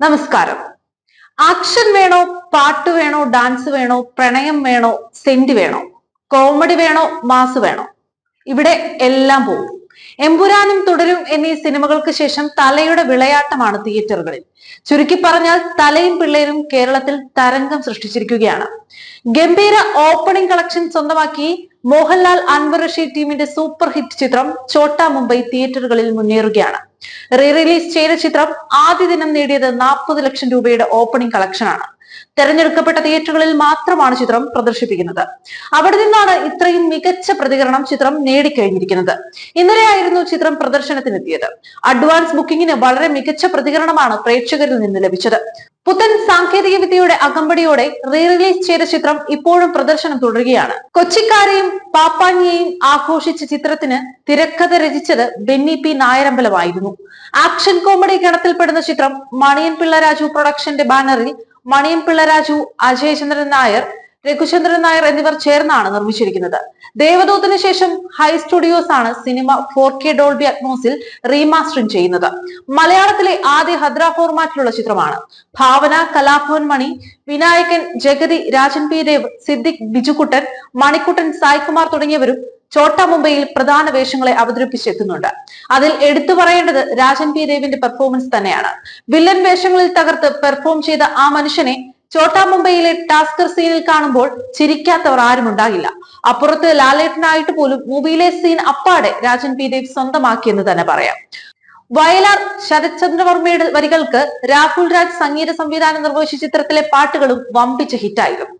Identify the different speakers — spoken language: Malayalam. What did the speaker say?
Speaker 1: നമസ്കാരം. ആക്ഷൻ വേണോ പാട്ട് വേണോ ഡാൻസ് വേണോ പ്രണയം വേണോ സെന്റ് വേണോ കോമഡി വേണോ മാസ് വേണോ? ഇവിടെ എല്ലാം പോകും എമ്പുരാനും തുടരും എന്നീ സിനിമകൾക്ക് ശേഷം തലയുടെ വിളയാട്ടമാണ് തിയേറ്ററുകളിൽ. ചുരുക്കി പറഞ്ഞാൽ തലയും പിള്ളേരും കേരളത്തിൽ തരംഗം സൃഷ്ടിച്ചിരിക്കുകയാണ്. ഗംഭീര ഓപ്പണിംഗ് കളക്ഷൻ സ്വന്തമാക്കി മോഹൻലാൽ അൻവർ റഷീദ് ടീമിന്റെ സൂപ്പർ ഹിറ്റ് ചിത്രം ചോട്ടാ മുംബൈ തിയേറ്ററുകളിൽ മുന്നേറുകയാണ്. റീ റിലീസ് ചെയ്ത ചിത്രം ആദ്യ ദിനം നേടിയത് നാൽപ്പത് ലക്ഷം രൂപയുടെ ഓപ്പണിംഗ് കളക്ഷനാണ്. തെരഞ്ഞെടുക്കപ്പെട്ട തിയേറ്ററുകളിൽ മാത്രമാണ് ചിത്രം പ്രദർശിപ്പിക്കുന്നത്. അവിടെ നിന്നാണ് ഇത്രയും മികച്ച പ്രതികരണം ചിത്രം നേടിക്കഴിഞ്ഞിരിക്കുന്നത്. ഇന്നലെയായിരുന്നു ചിത്രം പ്രദർശനത്തിനെത്തിയത്. അഡ്വാൻസ് ബുക്കിംഗിന് വളരെ മികച്ച പ്രതികരണമാണ് പ്രേക്ഷകരിൽ നിന്ന് ലഭിച്ചത്. പുത്തൻ സാങ്കേതിക വിദ്യയുടെ അകമ്പടിയോടെ റീ റിലീസ് ചെയ്ത ചിത്രം ഇപ്പോഴും പ്രദർശനം തുടരുകയാണ്. കൊച്ചിക്കാരെയും പാപ്പാഞ്ഞിയെയും ആഘോഷിച്ച ചിത്രത്തിന് തിരക്കഥ രചിച്ചത് ബെന്നി പി നായരമ്പലമായിരുന്നു. ആക്ഷൻ കോമഡി ഗണത്തിൽപ്പെടുന്ന ചിത്രം മണിയൻ പിള്ള രാജു പ്രൊഡക്ഷന്റെ ബാനറിൽ മണിയൻ പിള്ള രാജു അജയചന്ദ്രൻ നായർ രഘുചന്ദ്രൻ നായർ എന്നിവർ ചേർന്നാണ് നിർമ്മിച്ചിരിക്കുന്നത്. ദേവദൂതിന് ശേഷം ഹൈ സ്റ്റുഡിയോസ് ആണ് സിനിമ ഫോർ കെ ഡോൾബി അറ്റ്മോസിൽ റീമാസ്റ്ററിംഗ് ചെയ്യുന്നത്. മലയാളത്തിലെ ആദ്യ ഹദ്ര ഫോർമാറ്റിലുള്ള ചിത്രമാണ്. ഭാവന കലാഭവൻ മണി വിനായകൻ ജഗതി രാജൻ പി ദേവ് സിദ്ദിഖ് ബിജുക്കുട്ടൻ മണിക്കുട്ടൻ സായ്കുമാർ തുടങ്ങിയവരും ചോട്ട മുംബൈയിൽ പ്രധാന വേഷങ്ങളെ അവതരിപ്പിച്ചെത്തുന്നുണ്ട്. അതിൽ എടുത്തു പറയേണ്ടത് രാജൻ പി ദേവിന്റെ പെർഫോമൻസ് തന്നെയാണ്. വില്ലൻ വേഷങ്ങളിൽ തകർത്ത് പെർഫോം ചെയ്ത ആ മനുഷ്യനെ ചോട്ടാ മുംബൈയിലെ ടാസ്കർ സീനിൽ കാണുമ്പോൾ ചിരിക്കാത്തവർ ആരും ഉണ്ടാകില്ല. അപ്പുറത്ത് ലാലേട്ടനായിട്ട് പോലും മൂവിയിലെ സീൻ അപ്പാടെ രാജൻ പി ദേവ് സ്വന്തമാക്കിയെന്ന് തന്നെ പറയാം. വയലാർ ശരത്ചന്ദ്രവർമ്മയുടെ വരികൾക്ക് രാഹുൽ രാജ് സംഗീത സംവിധാനം നിർവഹിച്ച ചിത്രത്തിലെ പാട്ടുകളും വമ്പിച്ച ഹിറ്റായിരുന്നു